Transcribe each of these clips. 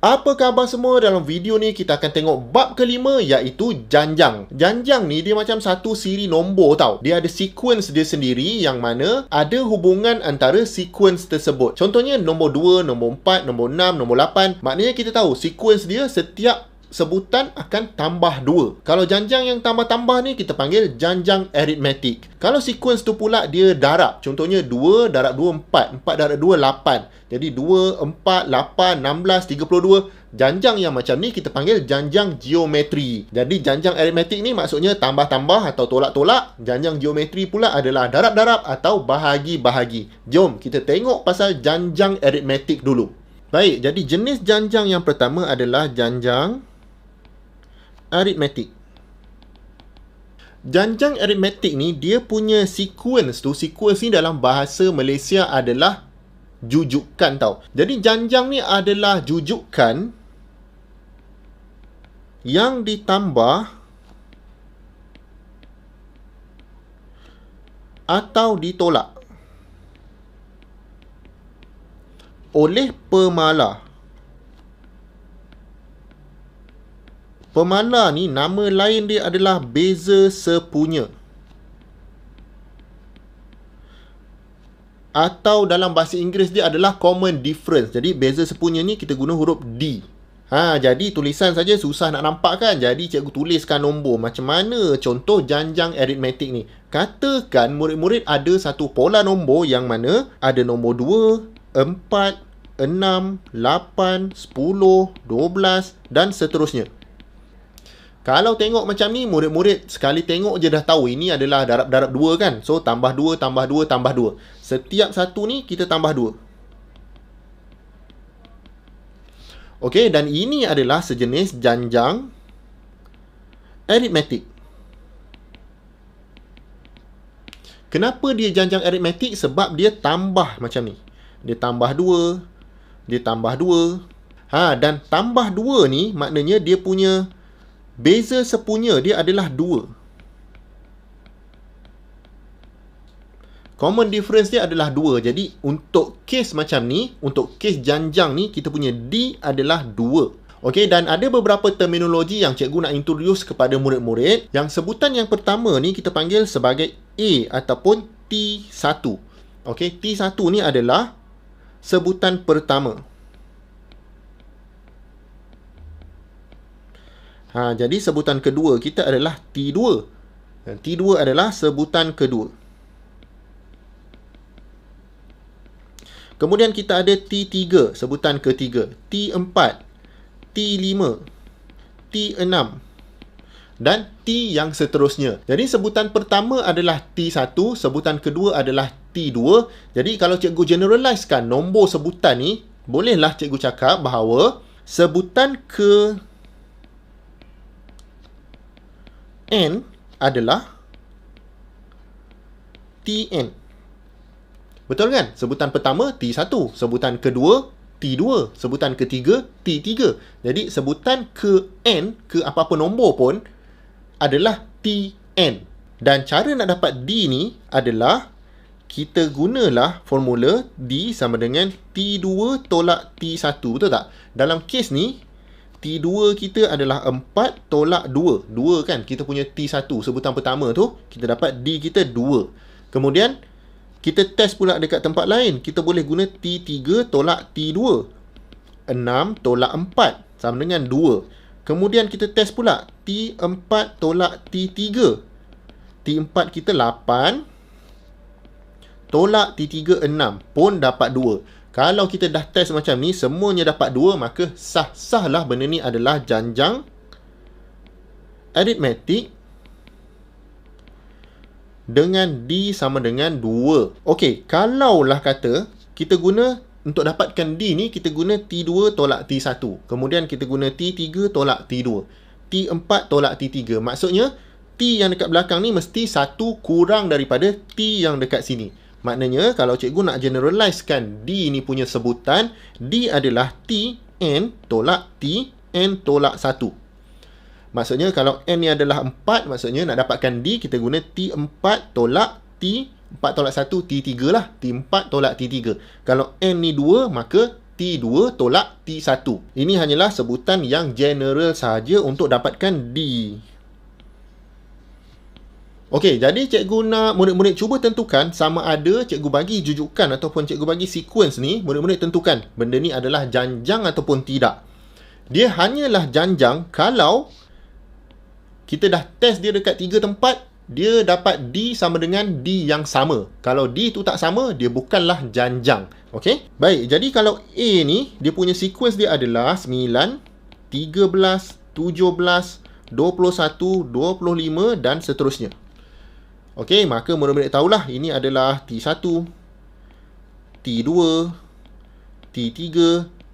Apa khabar semua? Dalam video ni kita akan tengok bab kelima iaitu janjang. Janjang ni dia macam satu siri nombor tau. Dia ada sequence dia sendiri yang mana ada hubungan antara sequence tersebut. Contohnya nombor 2, nombor 4, nombor 6, nombor 8. Maknanya kita tahu sequence dia setiap sebutan akan tambah 2. Kalau janjang yang tambah-tambah ni kita panggil janjang aritmetik. Kalau sequence tu pula dia darab. Contohnya 2 darab 2 4, 4 darab 2 8. Jadi 2 4 8 16 32. Janjang yang macam ni kita panggil janjang geometri. Jadi janjang aritmetik ni maksudnya tambah-tambah atau tolak-tolak. Janjang geometri pula adalah darab-darab atau bahagi-bahagi. Jom kita tengok pasal janjang aritmetik dulu. Baik, jadi jenis janjang yang pertama adalah janjang aritmetik. Janjang aritmetik ni dia punya sequence tu, sequence ni dalam bahasa Malaysia adalah jujukan tau. Jadi janjang ni adalah jujukan yang ditambah atau ditolak oleh pemalar. Pemala ni nama lain dia adalah beza sepunya. Atau dalam bahasa Inggeris dia adalah common difference. Jadi beza sepunya ni kita guna huruf D. Ha, jadi tulisan saja susah nak nampak kan? Jadi cikgu tuliskan nombor. Macam mana contoh janjang aritmetik ni? Katakan murid-murid ada satu pola nombor yang mana ada nombor 2, 4, 6, 8, 10, 12 dan seterusnya. Kalau tengok macam ni, murid-murid sekali tengok je dah tahu ini adalah darab-darab dua kan. So, tambah dua, tambah dua, tambah dua. Setiap satu ni, kita tambah dua. Okey, dan ini adalah sejenis janjang aritmetik. Kenapa dia janjang aritmetik? Sebab dia tambah macam ni. Dia tambah dua, dia tambah dua. Ha, dan tambah dua ni maknanya dia punya Beza sepunya dia adalah dua. Common difference dia adalah dua. Jadi, untuk case macam ni, untuk case janjang ni, kita punya D adalah dua. Okey, dan ada beberapa terminologi yang cikgu nak introduce kepada murid-murid. Yang sebutan yang pertama ni kita panggil sebagai A ataupun T1. Okey, T1 ni adalah sebutan pertama. Ha, jadi sebutan kedua kita adalah T2. Dan T2 adalah sebutan kedua. Kemudian kita ada T3, sebutan ketiga. T4, T5, T6 dan T yang seterusnya. Jadi sebutan pertama adalah T1, sebutan kedua adalah T2. Jadi kalau cikgu generalizekan nombor sebutan ni, bolehlah cikgu cakap bahawa sebutan ke N adalah TN. Betul kan? Sebutan pertama T1, sebutan kedua T2, sebutan ketiga T3. Jadi sebutan ke N, ke apa-apa nombor pun adalah TN. Dan cara nak dapat D ni adalah kita gunalah formula D sama dengan T2 tolak T1. Betul tak? Dalam kes ni, T2 kita adalah 4 tolak 2. 2 kan kita punya T1 sebutan pertama tu. Kita dapat D kita 2. Kemudian kita test pula dekat tempat lain. Kita boleh guna T3 tolak T2. 6 tolak 4 sama dengan 2. Kemudian kita test pula T4 tolak T3. T4 kita 8 tolak T3 6 pun dapat 2. Kalau kita dah test macam ni, semuanya dapat 2, maka sah-sahlah benda ni adalah janjang aritmetik dengan D sama dengan 2. Okey, kalaulah kata kita guna untuk dapatkan D ni, kita guna T2 tolak T1. Kemudian kita guna T3 tolak T2. T4 tolak T3. Maksudnya, T yang dekat belakang ni mesti satu kurang daripada T yang dekat sini. Maknanya kalau cikgu nak generalizekan D ni punya sebutan, D adalah T N tolak T N tolak 1. Maksudnya kalau N ni adalah 4, maksudnya nak dapatkan D, kita guna T4 tolak T 4 tolak 1, T3 lah. T4 tolak T3. Kalau N ni 2, maka T2 tolak T1. Ini hanyalah sebutan yang general sahaja untuk dapatkan D. Okey, jadi cikgu nak murid-murid cuba tentukan sama ada cikgu bagi jujukan ataupun cikgu bagi sequence ni, murid-murid tentukan benda ni adalah janjang ataupun tidak. Dia hanyalah janjang kalau kita dah test dia dekat tiga tempat, dia dapat D sama dengan D yang sama. Kalau D tu tak sama, dia bukanlah janjang. Okey? Baik, jadi kalau A ni, dia punya sequence dia adalah 9, 13, 17, 21, 25 dan seterusnya. Okey, maka murid-murid tahulah ini adalah T1, T2, T3,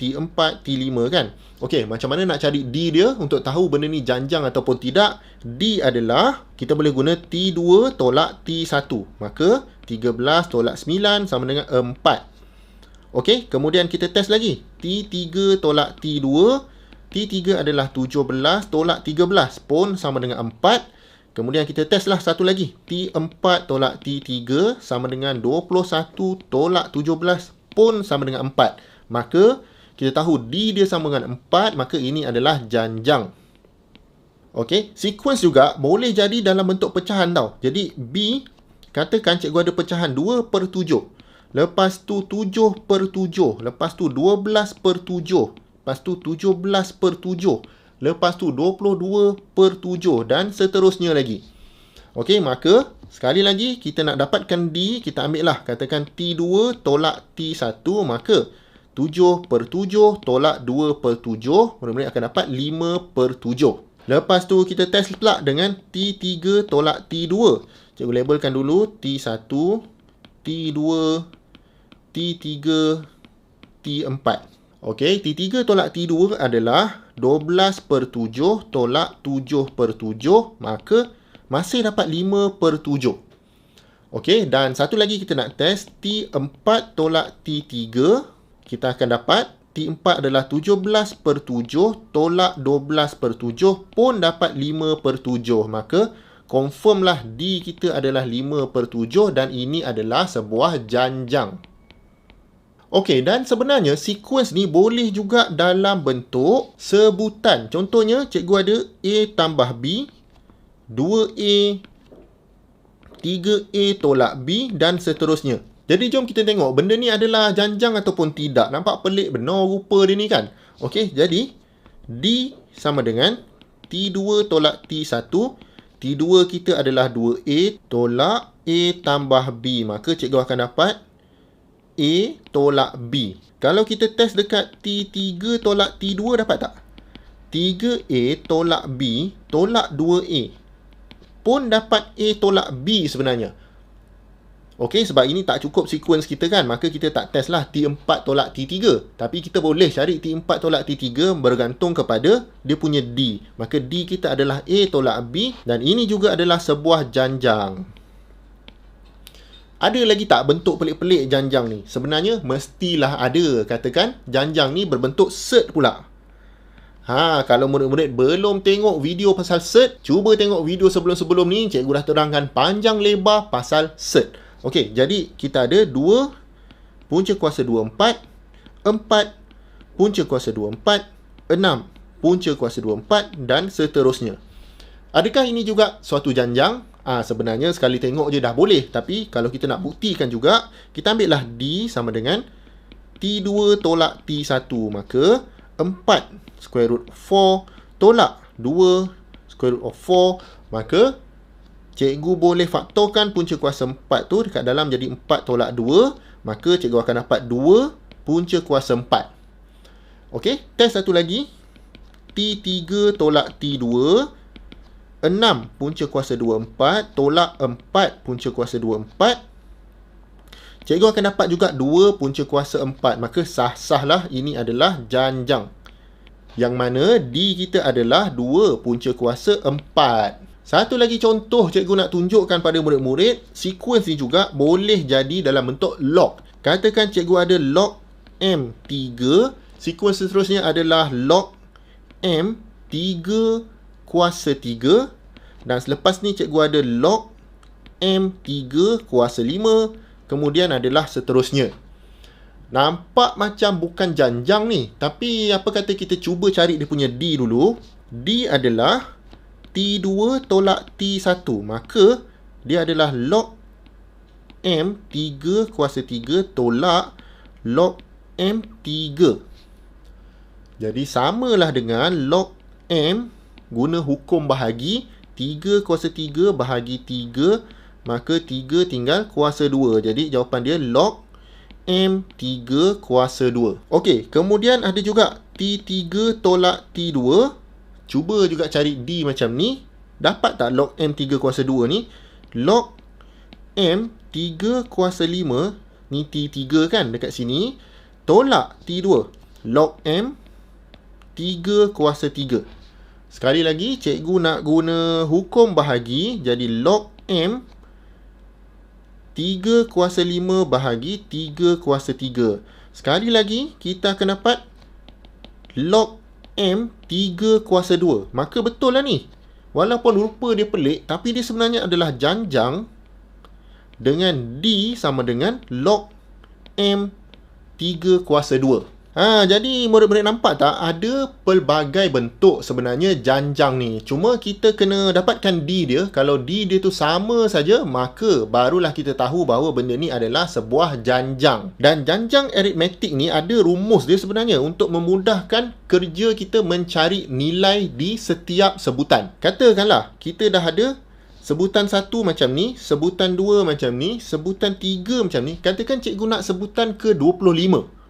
T4, T5 kan. Okey, macam mana nak cari D dia untuk tahu benda ni janjang ataupun tidak? D adalah kita boleh guna T2 tolak T1. Maka 13 tolak 9 sama dengan 4. Okey, kemudian kita test lagi. T3 tolak T2. T3 adalah 17 tolak 13 pun sama dengan 4. Kemudian kita testlah satu lagi. T4 tolak T3 sama dengan 21 tolak 17 pun sama dengan 4. Maka kita tahu D dia sama dengan 4, maka ini adalah janjang. Okey, sequence juga boleh jadi dalam bentuk pecahan tau. Jadi B, katakan cikgu ada pecahan 2 per 7. Lepas tu 7 per 7. Lepas tu 12 per 7. Lepas tu 17 per 7. Lepas tu 22 per 7 dan seterusnya lagi. Okey, maka sekali lagi kita nak dapatkan D, kita ambil lah katakan T2 tolak T1, maka 7 per 7 tolak 2 per 7, murid-murid akan dapat 5 per 7. Lepas tu kita test pula dengan T3 tolak T2. Cikgu labelkan dulu T1, T2, T3, T4. Okey, T3 tolak T2 adalah 12 per 7 tolak 7 per 7. Maka masih dapat 5 per 7. Okey, dan satu lagi kita nak test T4 tolak T3. Kita akan dapat T4 adalah 17 per 7 tolak 12 per 7 pun dapat 5 per 7. Maka confirmlah D kita adalah 5 per 7 dan ini adalah sebuah janjang. Okey, dan sebenarnya sequence ni boleh juga dalam bentuk sebutan. Contohnya, cikgu ada A tambah B, 2A, 3A tolak B dan seterusnya. Jadi, jom kita tengok benda ni adalah janjang ataupun tidak. Nampak pelik benar rupa dia ni kan? Okey, jadi D sama dengan T2 tolak T1. T2 kita adalah 2A tolak A tambah B. Maka cikgu akan dapat A tolak B. Kalau kita test dekat T3 tolak T2 dapat tak? 3A tolak B tolak 2A. Pun dapat A tolak B sebenarnya. Okey, sebab ini tak cukup sequence kita kan. Maka kita tak test lah T4 tolak T3. Tapi kita boleh cari T4 tolak T3 bergantung kepada dia punya D. Maka D kita adalah A tolak B. Dan ini juga adalah sebuah janjang. Ada lagi tak bentuk pelik-pelik janjang ni? Sebenarnya mestilah ada. Katakan janjang ni berbentuk cert pula. Ha, kalau murid-murid belum tengok video pasal cert, cuba tengok video sebelum-sebelum ni. Cikgu dah terangkan panjang lebar pasal cert. Okey, jadi kita ada 2 punca kuasa 2, 4. 4 punca kuasa 2, 4. 6 punca kuasa 2, 4 dan seterusnya. Adakah ini juga suatu janjang? Ah sebenarnya sekali tengok je dah boleh. Tapi kalau kita nak buktikan juga kita ambil lah D sama dengan T2 tolak T1 maka 4 square root 4 tolak 2 square root of 4 maka cikgu boleh faktorkan punca kuasa 4 tu dekat dalam jadi 4 tolak 2 maka cikgu akan dapat 2 punca kuasa 4 Okey, test satu lagi. T3 tolak T2 6 punca kuasa 2, 4 tolak 4 punca kuasa 2, 4 cikgu akan dapat juga 2 punca kuasa 4 maka sah-sahlah ini adalah janjang. Yang mana D kita adalah 2 punca kuasa 4 satu lagi contoh cikgu nak tunjukkan pada murid-murid sequence ni juga boleh jadi dalam bentuk log. Katakan cikgu ada log M3 sequence seterusnya adalah log M3 kuasa 3 dan selepas ni cikgu ada log M3 kuasa 5 kemudian adalah seterusnya Nampak macam bukan janjang ni. Tapi apa kata kita cuba cari dia punya D dulu. D adalah T2 tolak T1. Maka dia adalah log M 3 kuasa 3 tolak log M 3. Jadi samalah dengan log M guna hukum bahagi 3 kuasa 3 bahagi 3 maka 3 tinggal kuasa 2. Jadi jawapan dia log M3 kuasa 2. Okey, kemudian ada juga T3 tolak T2. Cuba juga cari D macam ni. Dapat tak log M3 kuasa 2 ni? Log M3 kuasa 5, ni T3 kan dekat sini. Tolak T2. Log M 3 kuasa 3. Sekali lagi, cikgu nak guna hukum bahagi. Jadi log M 3 kuasa 5 bahagi 3 kuasa 3. Sekali lagi, kita akan dapat log M 3 kuasa 2. Maka betul lah ni. Walaupun rupa dia pelik, tapi dia sebenarnya adalah janjang dengan D sama dengan log M 3 kuasa 2. Ha, jadi murid-murid nampak tak ada pelbagai bentuk sebenarnya janjang ni. Cuma kita kena dapatkan D dia. Kalau D dia tu sama saja, maka barulah kita tahu bahawa benda ni adalah sebuah janjang. Dan janjang aritmetik ni ada rumus dia sebenarnya untuk memudahkan kerja kita mencari nilai di setiap sebutan. Katakanlah kita dah ada sebutan satu macam ni, sebutan dua macam ni, sebutan tiga macam ni. Katakan cikgu nak sebutan ke 25.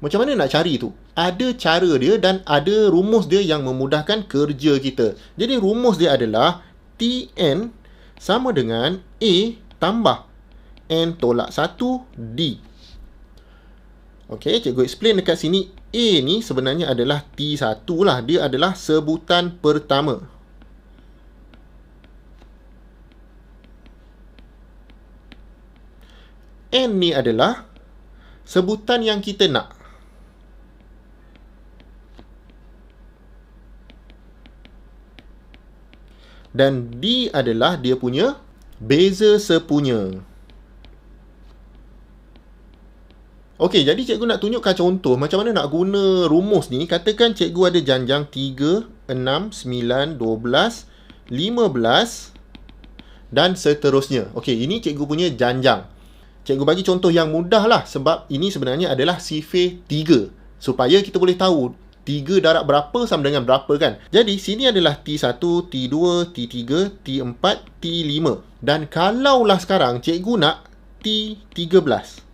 Macam mana nak cari tu? Ada cara dia dan ada rumus dia yang memudahkan kerja kita. Jadi rumus dia adalah Tn sama dengan A tambah N tolak 1 D. Okey, cikgu explain dekat sini. A ni sebenarnya adalah T1 lah. Dia adalah sebutan pertama. N ni adalah sebutan yang kita nak. Dan D adalah dia punya beza sepunya. Okey, jadi cikgu nak tunjukkan contoh macam mana nak guna rumus ni. Katakan cikgu ada janjang 3, 6, 9, 12, 15 dan seterusnya. Okey, ini cikgu punya janjang. Cikgu bagi contoh yang mudah lah sebab ini sebenarnya adalah sifir 3. Supaya kita boleh tahu 3 darab berapa sama dengan berapa kan. Jadi sini adalah T1, T2, T3, T4, T5. Dan kalaulah sekarang cikgu nak T13.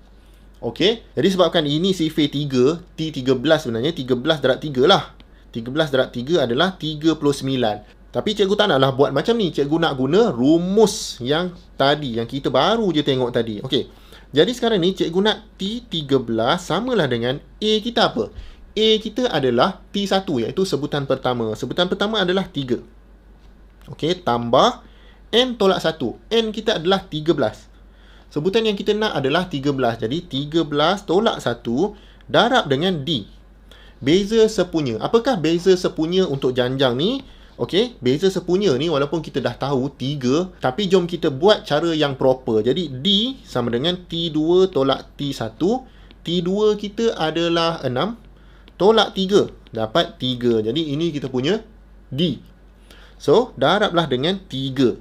Okey. Jadi sebabkan ini sifir 3, T13 sebenarnya 13 darab 3 lah. 13 darab 3 adalah 39. Tapi cikgu tak naklah buat macam ni. Cikgu nak guna rumus yang tadi. Yang kita baru je tengok tadi. Okey. Jadi sekarang ni cikgu nak T13 samalah dengan A kita apa? A kita adalah T1 iaitu sebutan pertama. Sebutan pertama adalah 3. Okey, tambah N tolak 1. N kita adalah 13. Sebutan yang kita nak adalah 13. Jadi 13 tolak 1 darab dengan D. Beza sepunya. Apakah beza sepunya untuk janjang ni? Okey, beza sepunya ni walaupun kita dah tahu 3, tapi jom kita buat cara yang proper. Jadi D sama dengan T2 tolak T1. T2 kita adalah 6 tolak 3 dapat 3 jadi ini kita punya D. So darablah dengan 3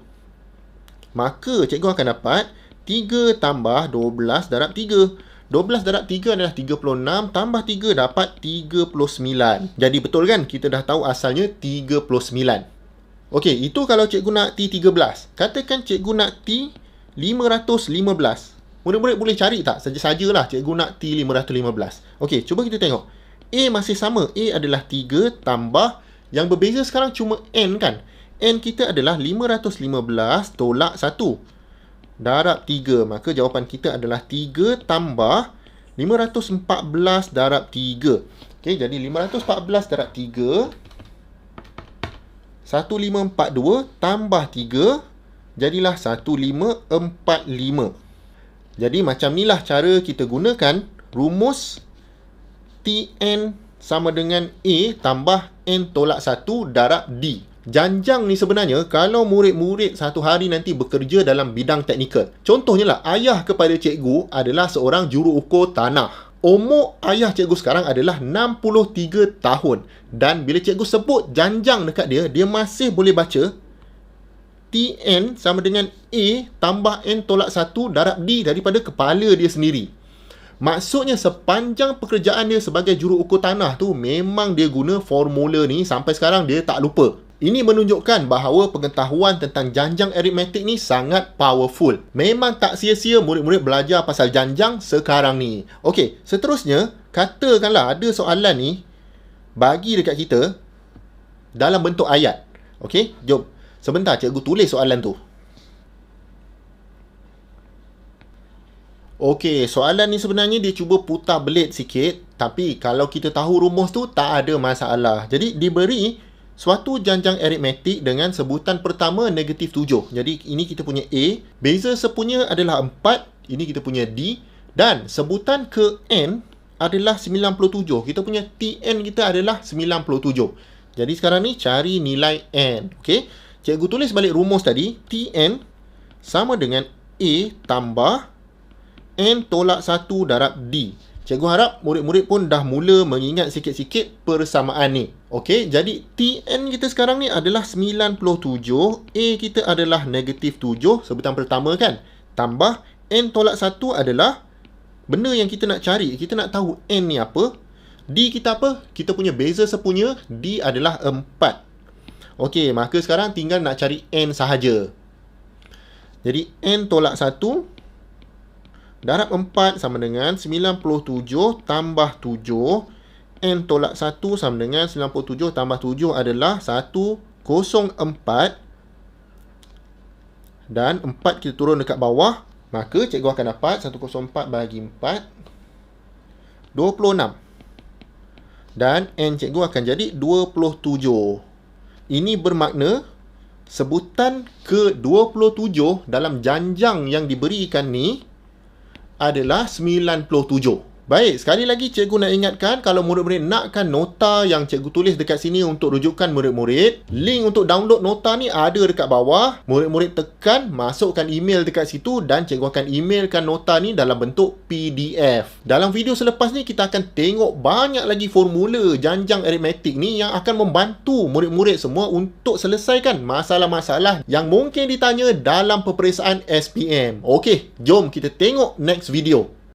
maka cikgu akan dapat 3 tambah 12 darab 3 12 darab 3 adalah 36 tambah 3 dapat 39 jadi betul kan? Kita dah tahu asalnya 39 ok itu kalau cikgu nak T13 katakan cikgu nak T515 murid-murid boleh cari tak? Saja-sajalah cikgu nak T515 ok cuba kita tengok A masih sama. A adalah 3 tambah yang berbeza sekarang cuma N kan. N kita adalah 515 tolak 1. Darab 3. Maka jawapan kita adalah 3 tambah 514 darab 3. Okay, jadi 514 darab 3. 1542 tambah 3. Jadilah 1545. Jadi macam inilah cara kita gunakan rumus Tn sama dengan A tambah N tolak 1 darab D. Janjang ni sebenarnya kalau murid-murid satu hari nanti bekerja dalam bidang teknikal. Contohnya lah, ayah kepada cikgu adalah seorang juru ukur tanah. Umur ayah cikgu sekarang adalah 63 tahun. Dan bila cikgu sebut janjang dekat dia, dia masih boleh baca Tn sama dengan A tambah N tolak 1 darab D daripada kepala dia sendiri. Maksudnya sepanjang pekerjaan dia sebagai juru ukur tanah tu memang dia guna formula ni sampai sekarang dia tak lupa. Ini menunjukkan bahawa pengetahuan tentang janjang aritmetik ni sangat powerful. Memang tak sia-sia murid-murid belajar pasal janjang sekarang ni. Okey, seterusnya katakanlah ada soalan ni bagi dekat kita dalam bentuk ayat. Okey, jom. Sebentar cikgu tulis soalan tu. Okey, soalan ni sebenarnya dia cuba putar belit sikit. Tapi kalau kita tahu rumus tu, tak ada masalah. Jadi, diberi suatu janjang aritmetik dengan sebutan pertama negatif 7. Jadi, ini kita punya A. Beza sepunya adalah 4. Ini kita punya D. Dan sebutan ke N adalah 97. Kita punya Tn kita adalah 97. Jadi, sekarang ni cari nilai N. Okey. Cikgu tulis balik rumus tadi. Tn sama dengan A tambah N tolak 1 darab D. Cikgu harap murid-murid pun dah mula mengingat sikit-sikit persamaan ni. Okey, jadi Tn kita sekarang ni adalah 97, A kita adalah negatif 7, sebutan pertama kan. Tambah N tolak 1 adalah benda yang kita nak cari. Kita nak tahu N ni apa. D kita apa? Kita punya beza sepunya, D adalah 4. Okey, maka sekarang tinggal nak cari N sahaja. Jadi N tolak 1 Darab 4 sama dengan 97 tambah 7. N tolak 1 sama dengan 97 tambah 7 adalah 104. Dan 4 kita turun dekat bawah. Maka cikgu akan dapat 104 bagi 4. 26. Dan N cikgu akan jadi 27. Ini bermakna sebutan ke-27 dalam janjang yang diberikan ni adalah 97. Baik, sekali lagi cikgu nak ingatkan kalau murid-murid nakkan nota yang cikgu tulis dekat sini untuk rujukan murid-murid, link untuk download nota ni ada dekat bawah. Murid-murid tekan, masukkan email dekat situ dan cikgu akan emailkan nota ni dalam bentuk PDF. Dalam video selepas ni kita akan tengok banyak lagi formula janjang aritmetik ni yang akan membantu murid-murid semua untuk selesaikan masalah-masalah yang mungkin ditanya dalam peperiksaan SPM. Okey, jom kita tengok next video.